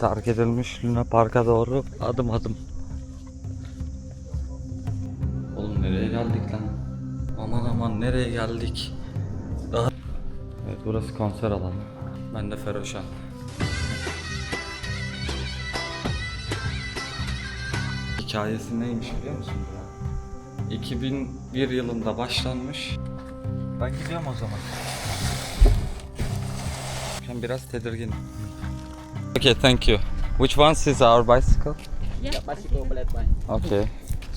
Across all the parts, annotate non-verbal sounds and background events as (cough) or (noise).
Terk edilmiş Luna Park'a doğru adım adım. Oğlum nereye geldik lan? Aman aman nereye geldik? Daha... Evet burası konser alanı. Ben de Feroşan. Hikayesi neymiş biliyor musun? ya? 2001 yılında başlanmış. Ben gidiyorum o zaman. Ben biraz tedirginim. Okay, thank you. Which one is our bicycle? bicycle black one. Okay.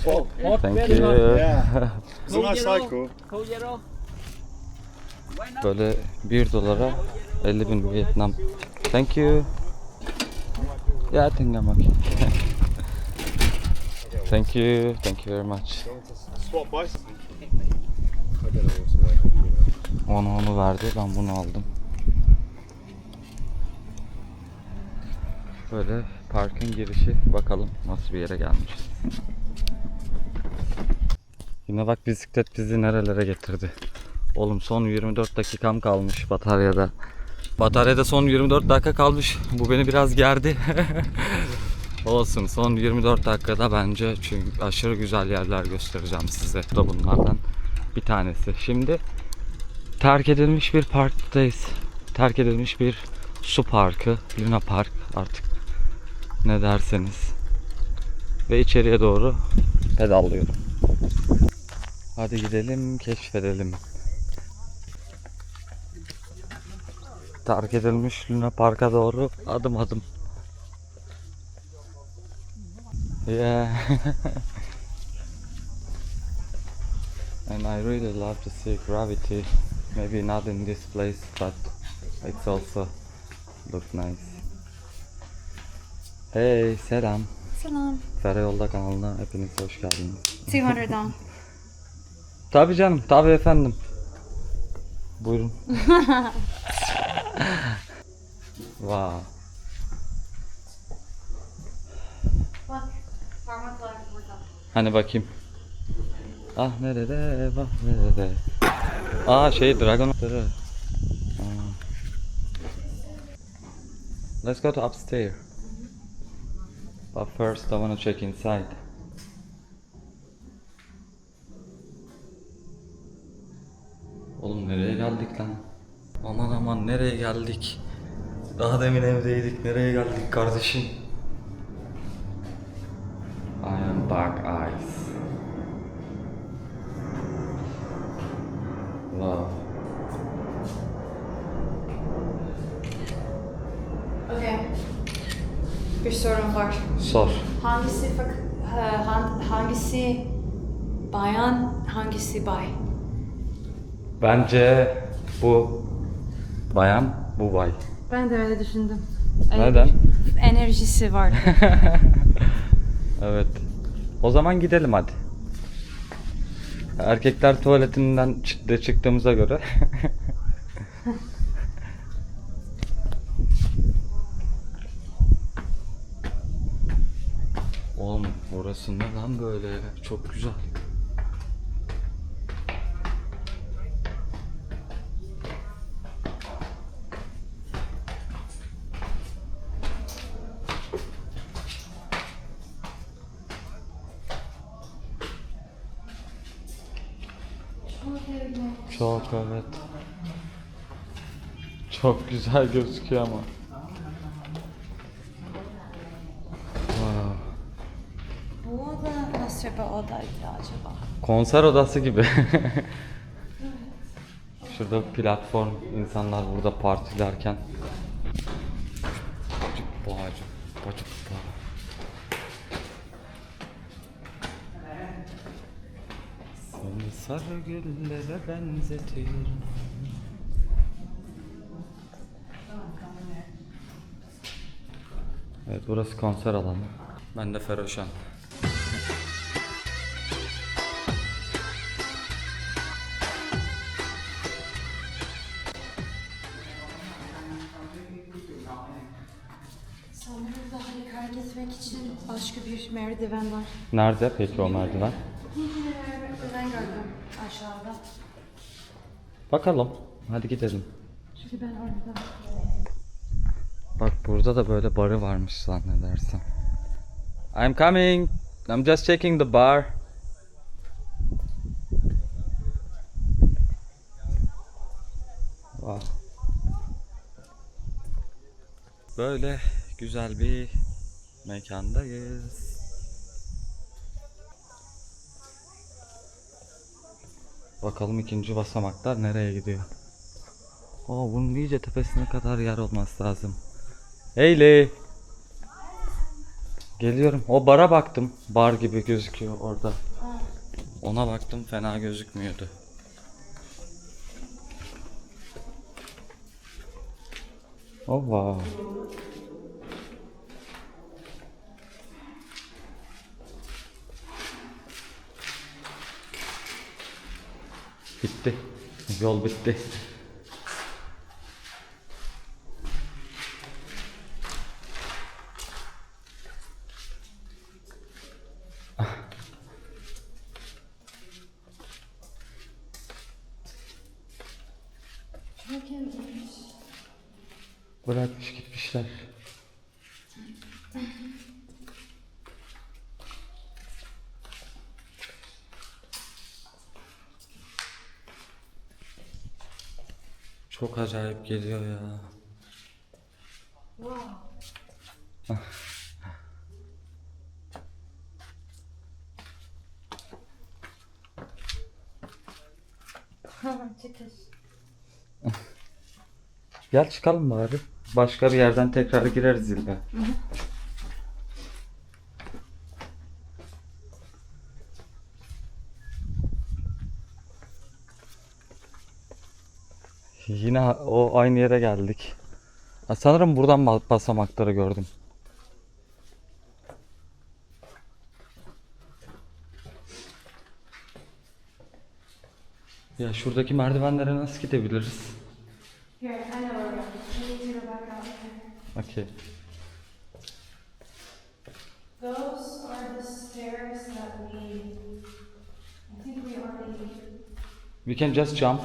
Oh, Thank you. Yeah. (laughs) It's a nice cycle. Böyle 1 dolara 50 bin Vietnam. Thank you. Yeah, I think I'm okay. (laughs) thank you. Thank you very much. Swap like. Onu onu verdi. Ben bunu aldım. Böyle parkın girişi. Bakalım nasıl bir yere gelmiş. Yine bak bisiklet bizi nerelere getirdi. Oğlum son 24 dakikam kalmış bataryada. Bataryada son 24 dakika kalmış. Bu beni biraz gerdi. (laughs) Olsun son 24 dakikada bence çünkü aşırı güzel yerler göstereceğim size. Bu da bunlardan bir tanesi. Şimdi terk edilmiş bir parktayız. Terk edilmiş bir su parkı, Luna Park artık ne derseniz. Ve içeriye doğru pedallıyorum. Hadi gidelim, keşfedelim. Terk edilmiş Luna Park'a doğru adım adım. Yeah. (laughs) and I really love to see gravity. Maybe not in this place, but it's also look nice. Hey, selam. Selam. Ferayolda kanalına hepiniz hoş geldiniz. 200'dan. (laughs) Tabii canım, tabii efendim. Buyurun. (laughs) wow. Bak. Parmaklar burada. Hani bakayım. Ah nerede, bak nerede. Aa şey dragon. Let's go to upstairs. But first I wanna check inside. Oğlum nereye geldik lan? Aman aman nereye geldik? Daha demin evdeydik. Nereye geldik kardeşim? I am Dark Eyes. Wow. Okay. Bir sorun var. Sor. Hangisi fak- han- hangisi bayan, hangisi bay? Bence bu bayan, bu bay. Ben de öyle düşündüm. Neden? Enerjisi var. (laughs) Evet. O zaman gidelim hadi. Erkekler tuvaletinden de çıktığımıza göre. (laughs) Oğlum burası ne lan böyle? Çok güzel. Çok evet. Çok güzel gözüküyor ama. Wow. Bu oda nasıl bir odaydı acaba? Konser odası gibi. (laughs) Şurada platform, insanlar burada partilerken. Bacık bağcık, bacık bağ. Seni sarı güllere benzetiyorum. Evet burası konser alanı. Ben de Feroşan. Var. Nerede peki o merdiven? merdiven gördüm aşağıda. Bakalım. Hadi gidelim. Çünkü ben orada Bak burada da böyle barı varmış zannedersem. I'm coming. I'm just checking the bar. Wow. Böyle güzel bir mekandayız. Bakalım ikinci basamaklar nereye gidiyor. Oo, bunun iyice tepesine kadar yer olması lazım. Eyle. Geliyorum. O bara baktım. Bar gibi gözüküyor orada. Ona baktım fena gözükmüyordu. Oh wow. Bitti. Yol bitti. Çok ilginç. Bırakmış gitmişler. Çok acayip geliyor ya. Wow. Çıkış. Gel çıkalım bari. Başka bir yerden tekrar gireriz zilbe. Yine o aynı yere geldik. Ha, Sanırım buradan ba- basamakları gördüm. Ya şuradaki merdivenlere nasıl gidebiliriz? Those are the stairs that we, I think we already, We can just jump.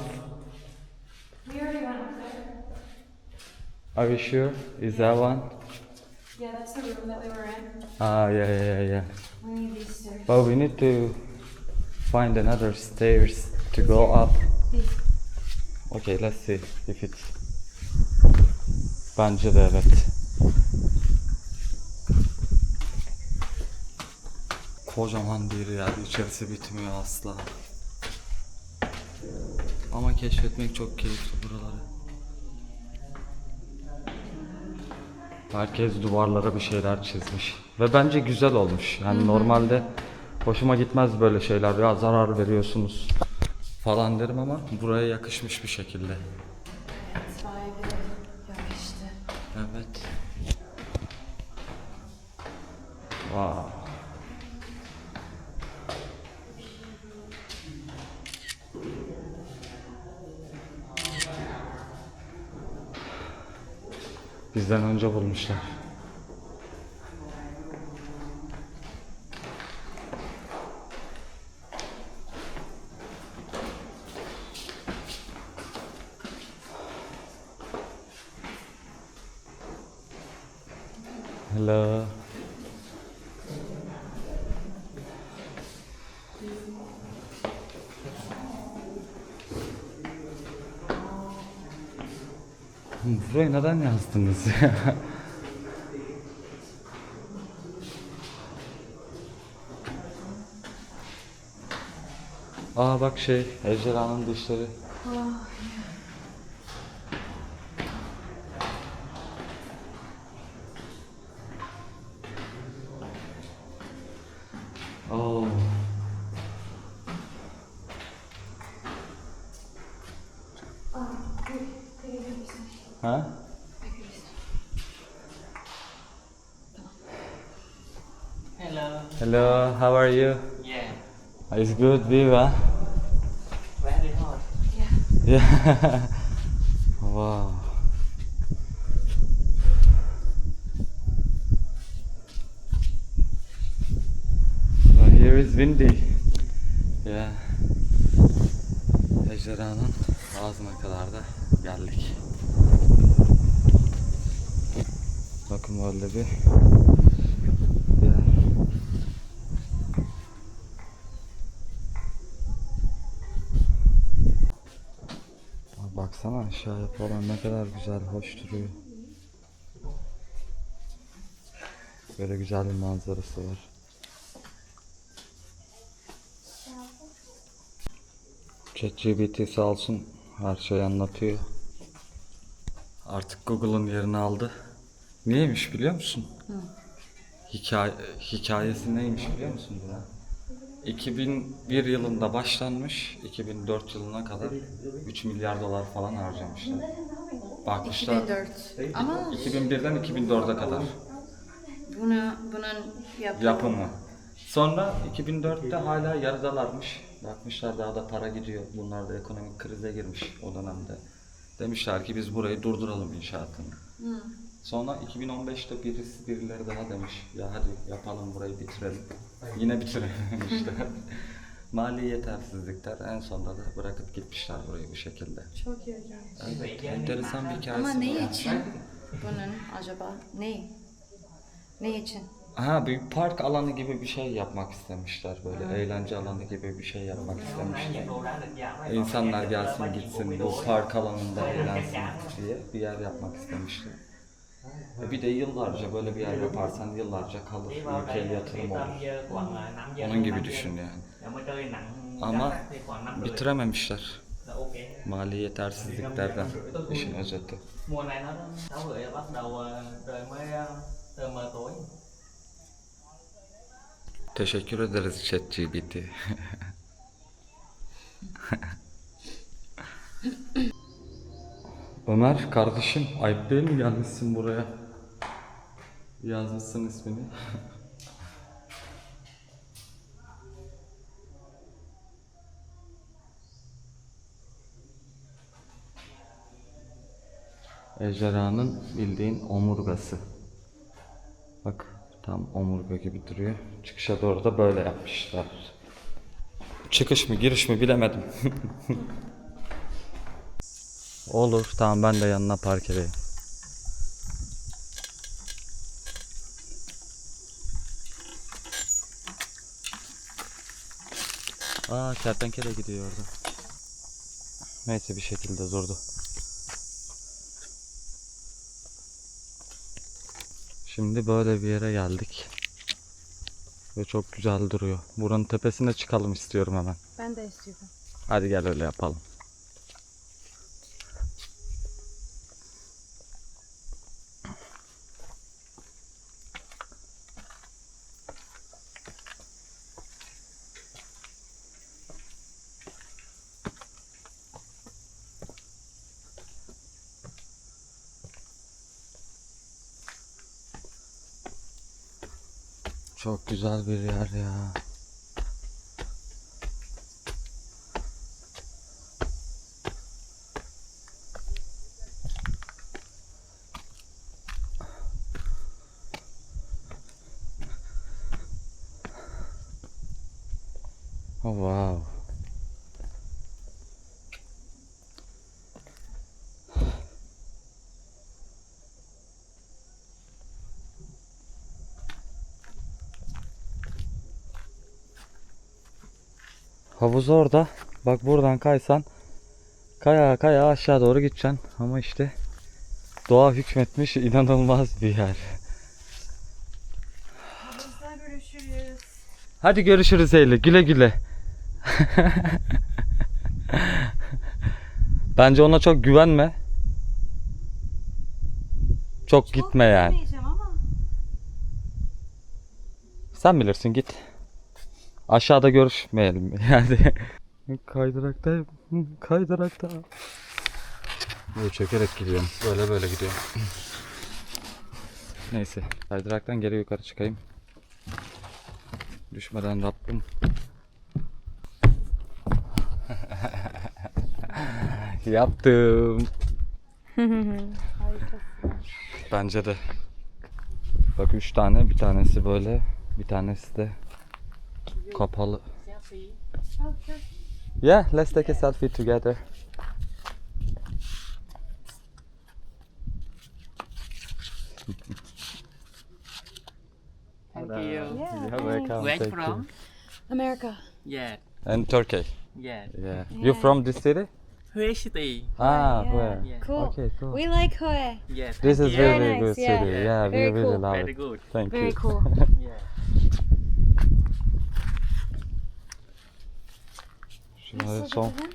we already went up there. Are you sure? Is that one? Yeah, that's the room that we were in. Ah, yeah, yeah, yeah, yeah. We need these stairs. But we need to find another stairs to go up. These. Okay, let's see if it's. Bence de evet. Kocaman bir yer, içerisi bitmiyor asla. Ama keşfetmek çok keyifli buraları. Herkes duvarlara bir şeyler çizmiş. Ve bence güzel olmuş. Yani normalde hoşuma gitmez böyle şeyler. Ya zarar veriyorsunuz falan derim ama buraya yakışmış bir şekilde. Evet, vibe yakıştı. Evet. Wow. Bizden önce bulmuşlar. Hello. Burayı neden yazdınız ya? (laughs) Aa bak şey, ejderhanın dişleri. Oh. Ha? Hello. Hello, how are you? Yeah. It's good, Viva. Very hot. Yeah. (laughs) wow. So here is windy. Yeah. Ejderhanın ağzına kadar da geldik. Bakın böyle bir yer. Aa, Baksana aşağıya falan ne kadar güzel, hoş duruyor. Böyle güzel bir manzarası var. ChatGPT sağ olsun her şeyi anlatıyor. Artık Google'ın yerini aldı. Neymiş biliyor musun? Hikaye, hikayesi neymiş biliyor musun buna? 2001 yılında başlanmış, 2004 yılına kadar 3 milyar dolar falan harcamışlar. Bakmışlar 2004. Ama 2001'den 2004'e kadar bunu bunun yap yapımı. Sonra 2004'te hala yarıdalarmış. Bakmışlar daha da para gidiyor. Bunlar da ekonomik krize girmiş o dönemde. Demişler ki biz burayı durduralım inşaatını. Sonra 2015'te birisi birileri daha demiş ya hadi yapalım burayı bitirelim. Yine bitirememişler. (laughs) Mali yetersizlikler en sonunda da bırakıp gitmişler burayı bu şekilde. Çok ilginç. Evet, enteresan bir hikayesi Ama var. ne için bunun acaba? Ne? Ne için? Ha bir park alanı gibi bir şey yapmak istemişler böyle eğlence alanı gibi bir şey yapmak istemişler. İnsanlar gelsin gitsin bu park alanında eğlensin diye bir yer yapmak istemişler. E bir de yıllarca böyle bir yer yaparsan yıllarca kalır, ülkeye yatırım thì olur. tầm giờ khoảng là 5 giờ Onun gibi 5 giờ. düşün yani. Ama gắt thì khoảng 5 rưỡi Bitirememişler. Mali yetersizliklerden işin özeti. mùa này nó (laughs) Ömer kardeşim ayıp değil mi gelmişsin buraya? Yazmışsın ismini. (laughs) Ejderhanın bildiğin omurgası. Bak tam omurga gibi duruyor. Çıkışa doğru da böyle yapmışlar. Çıkış mı giriş mi bilemedim. (laughs) Olur tamam ben de yanına park edeyim. Aa kertenkele gidiyor orada. Neyse bir şekilde durdu. Şimdi böyle bir yere geldik. Ve çok güzel duruyor. Buranın tepesine çıkalım istiyorum hemen. Ben de istiyorum. Hadi gel öyle yapalım. Çok güzel bir yer ya. Oh wow. Havuz orada. Bak buradan kaysan kaya kaya aşağı doğru gideceksin. Ama işte doğa hükmetmiş inanılmaz bir yer. Görüşürüz. Hadi görüşürüz Eylül. Güle güle. Bence ona çok güvenme. Çok gitme yani. Ama. Sen bilirsin git. Aşağıda görüşmeyelim (laughs) yani. Kaydırakta, kaydırakta. Böyle çökerek gidiyorum. Böyle böyle gidiyorum. (clears throat) Neyse, kaydıraktan geri yukarı çıkayım. Düşmeden Rabbim. (laughs) Yaptım. (laughs) Bence de. Bak üç tane, bir tanesi böyle, bir tanesi de kapalı. Yeah, let's take a selfie together. (laughs) Thank you. Yeah, You're welcome. Where thank you from? America. Yeah. And Turkey. Yeah. Yeah. You from this city? Hue City. Ah, yeah. where? Yeah. Cool. Okay, cool. We like Hue. Yeah. This thank is you. really Very good nice, yeah. city. Yeah, we Very really cool. love Very it. good. Thank you. Very you. cool. (laughs) Yeah. Şunları Nasıl son. gidelim?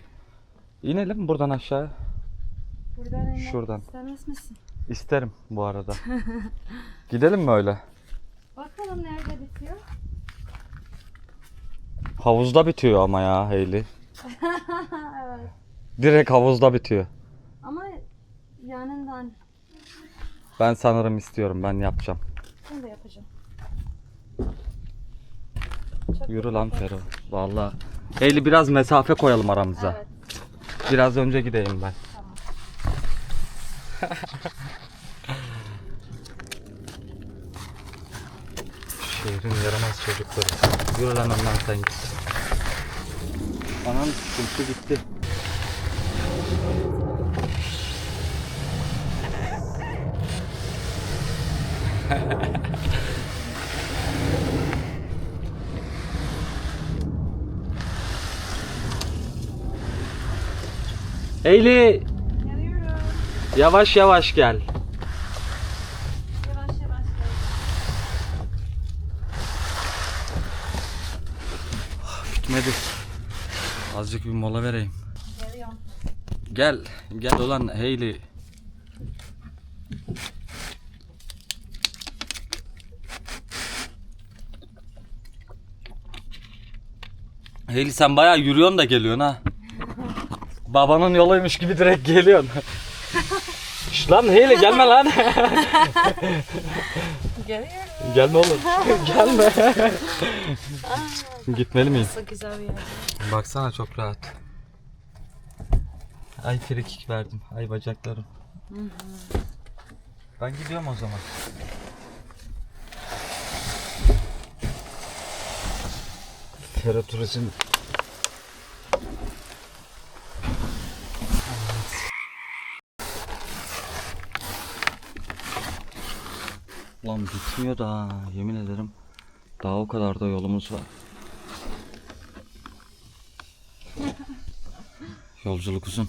İnelim buradan aşağı. Buradan inmek Şuradan. istemez misin? İsterim bu arada. (laughs) Gidelim mi öyle? Bakalım nerede bitiyor? Havuzda bitiyor ama ya Hayley. (laughs) evet. Direkt havuzda bitiyor. Ama yanından Ben sanırım istiyorum. Ben yapacağım. ben de yapacağım. Yürü lan Fero. Valla. Hayley biraz mesafe koyalım aramıza. Evet. Biraz önce gideyim ben. (laughs) Şehrin yaramaz çocukları. Yürü lan ondan sen git. Anam sıkıntı gitti. (laughs) Hayley Geliyorum. yavaş yavaş gel. Yavaş yavaş gel. Gitmedi. Azıcık bir mola vereyim. Geliyorum. Gel. Gel ulan Hayley. Hayley sen bayağı yürüyorsun da geliyorsun ha. Babanın yoluymuş gibi direkt geliyorsun. Şş lan Hayley gelme lan. Geliyorum. gelme oğlum. (laughs) gelme. Gitmeli miyiz? Nasıl güzel bir yer. Baksana çok rahat. Ay frikik verdim. Ay bacaklarım. Ben gidiyorum o zaman. Fero Lan bitmiyor da yemin ederim. Daha o kadar da yolumuz var. Yolculuk uzun. (laughs)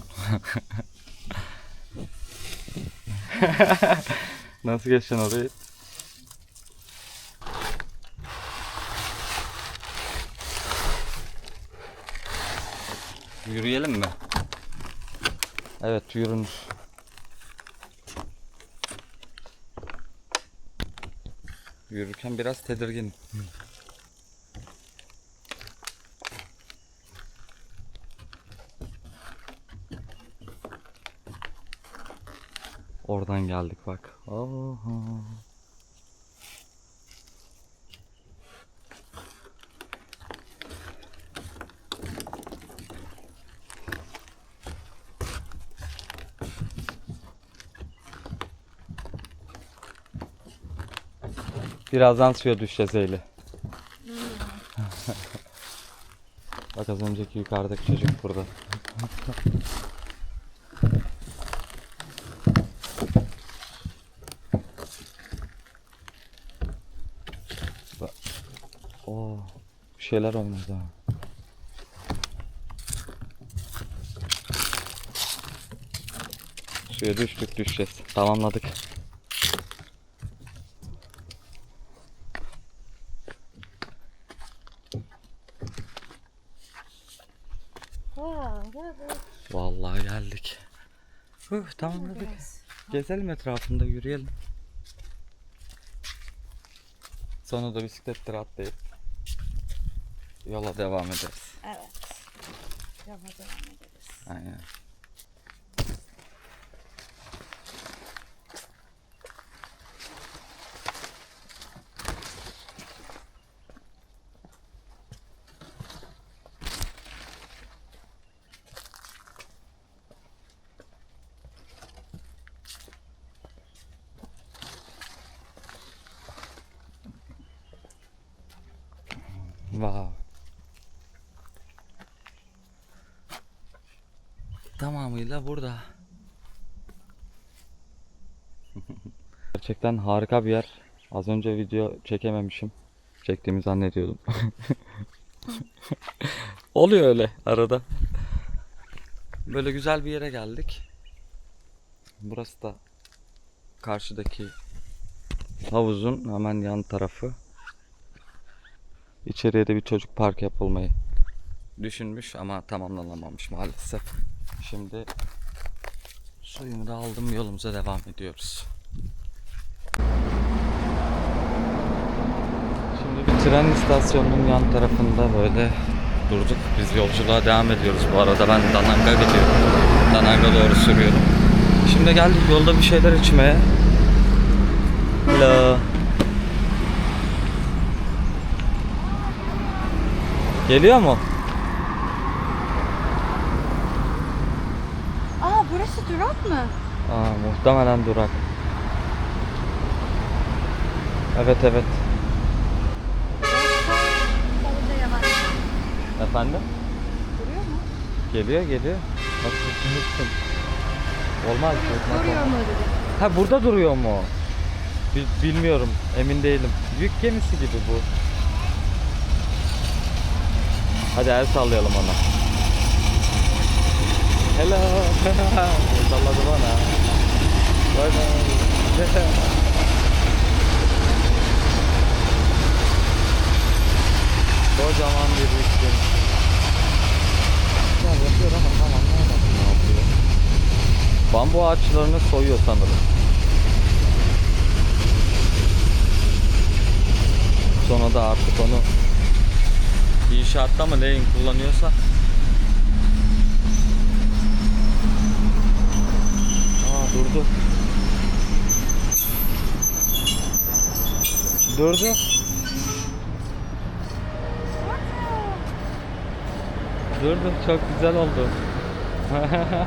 Nasıl geçeceksin orayı? Yürüyelim mi? Evet yürünür. Yürürken biraz tedirgin. Oradan geldik bak. Oha. Birazdan suya düşeceğiz Eylül. (laughs) Bak az önceki yukarıdaki çocuk burada. Oo, bir şeyler oynadı ha. Suya düştük düşeceğiz. Tamamladık. Wow, evet. Vallahi geldik. Huh, tamamladık. Gezelim etrafında yürüyelim. Sonra da bisikletleri atlayıp yola devam ederiz. Evet. Yola devam ederiz. Aynen. Wow. Tamamıyla burada. (laughs) Gerçekten harika bir yer. Az önce video çekememişim. çektiğimi zannediyordum. (laughs) Oluyor öyle arada. Böyle güzel bir yere geldik. Burası da karşıdaki havuzun hemen yan tarafı. İçeriye de bir çocuk park yapılmayı düşünmüş ama tamamlanamamış maalesef. Şimdi suyumu da aldım yolumuza devam ediyoruz. Şimdi bir tren istasyonunun yan tarafında böyle durduk. Biz yolculuğa devam ediyoruz. Bu arada ben Danang'a gidiyorum. Danang'a doğru sürüyorum. Şimdi geldik yolda bir şeyler içmeye. Hello. Geliyor mu? Aa burası durak mı? Aa, muhtemelen durak. Evet evet. Orada yavaş. Efendim? Duruyor mu? Geliyor geliyor. Bak unuttum. Olmaz. Duruyor olmaz. mu dedi. Ha burada duruyor mu? Bil- bilmiyorum. Emin değilim. Yük gemisi gibi bu. Hadi el sallayalım ona. Hello. (laughs) Salladı bana. Bye bye. (laughs) Kocaman bir gemisi. Ya yapıyor ama tam anlayamadım ne yapıyor. Bambu ağaçlarını soyuyor sanırım. Sonra da artık onu inşaatta mı neyin kullanıyorsa Aa durdu. Durdu. Durdu. Çok güzel oldu. (laughs)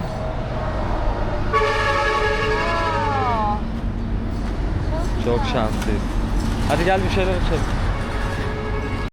Çok şanslıyız. Hadi gel bir şeyler içelim.